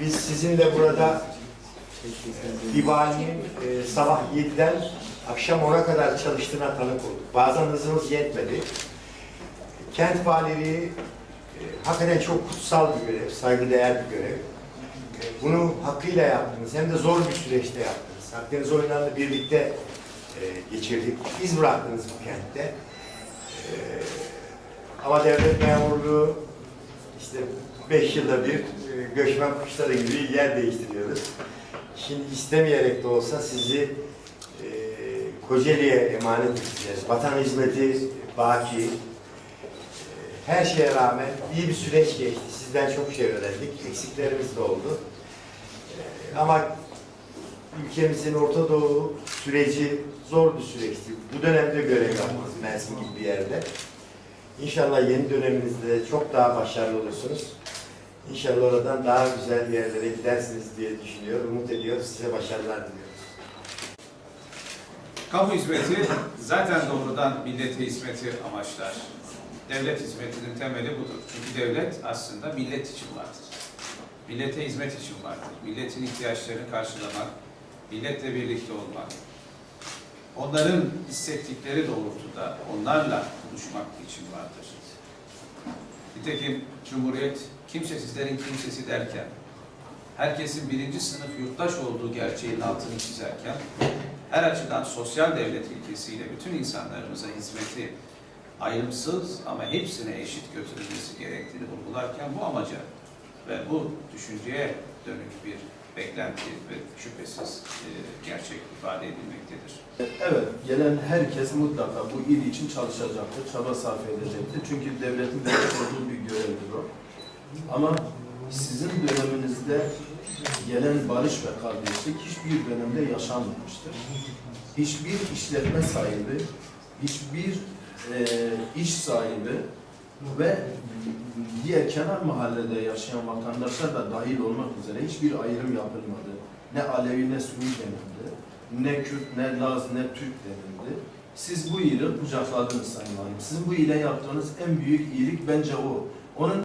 Biz sizinle burada bir valinin e, sabah 7'den akşam 10'a kadar çalıştığına tanık olduk. Bazen hızımız yetmedi. Kent valiliği e, hakikaten çok kutsal bir görev, saygıdeğer bir görev. E, bunu hakkıyla yaptınız. Hem de zor bir süreçte yaptınız. Akdeniz oyunlarını birlikte e, geçirdik. İz bıraktınız bu kentte. E, ama devlet memurluğu işte beş yılda bir e, göçmen kuşları gibi yer değiştiriyoruz. Şimdi istemeyerek de olsa sizi e, Kocaeli'ye emanet edeceğiz. Vatan hizmeti baki. E, her şeye rağmen iyi bir süreç geçti. Sizden çok şey öğrendik. Eksiklerimiz de oldu. E, ama ülkemizin Orta Doğu süreci zor bir süreçti. Bu dönemde görev yaptınız Mersin gibi bir yerde. İnşallah yeni döneminizde çok daha başarılı olursunuz. İnşallah oradan daha güzel yerlere gidersiniz diye düşünüyorum. Umut ediyoruz. Size başarılar diliyoruz. Kamu hizmeti zaten doğrudan millete hizmeti amaçlar. Devlet hizmetinin temeli budur. Çünkü devlet aslında millet için vardır. Millete hizmet için vardır. Milletin ihtiyaçlarını karşılamak, milletle birlikte olmak, onların hissettikleri doğrultuda onlarla buluşmak için vardır. Nitekim Cumhuriyet kimsesizlerin kimsesi derken, herkesin birinci sınıf yurttaş olduğu gerçeğinin altını çizerken, her açıdan sosyal devlet ilkesiyle bütün insanlarımıza hizmeti ayrımsız ama hepsine eşit götürülmesi gerektiğini vurgularken bu amaca ve bu düşünceye dönük bir beklenti ve şüphesiz e, gerçek ifade edilmektedir. Evet, gelen herkes mutlaka bu il için çalışacaktır, çaba sarf edecektir. Çünkü devletin vermiş olduğu bir görevdir o. Ama sizin döneminizde gelen barış ve kardeşlik hiçbir dönemde yaşanmamıştır. Hiçbir işletme sahibi, hiçbir e, iş sahibi ve diğer kenar mahallede yaşayan vatandaşlar da dahil olmak üzere hiçbir ayrım yapılmadı. Ne Alevi ne Sünni denildi. Ne Kürt, ne Laz, ne Türk denildi. Siz bu iyiliği kucakladınız Sayın Valim. Sizin bu iyiliğe yaptığınız en büyük iyilik bence o. Onun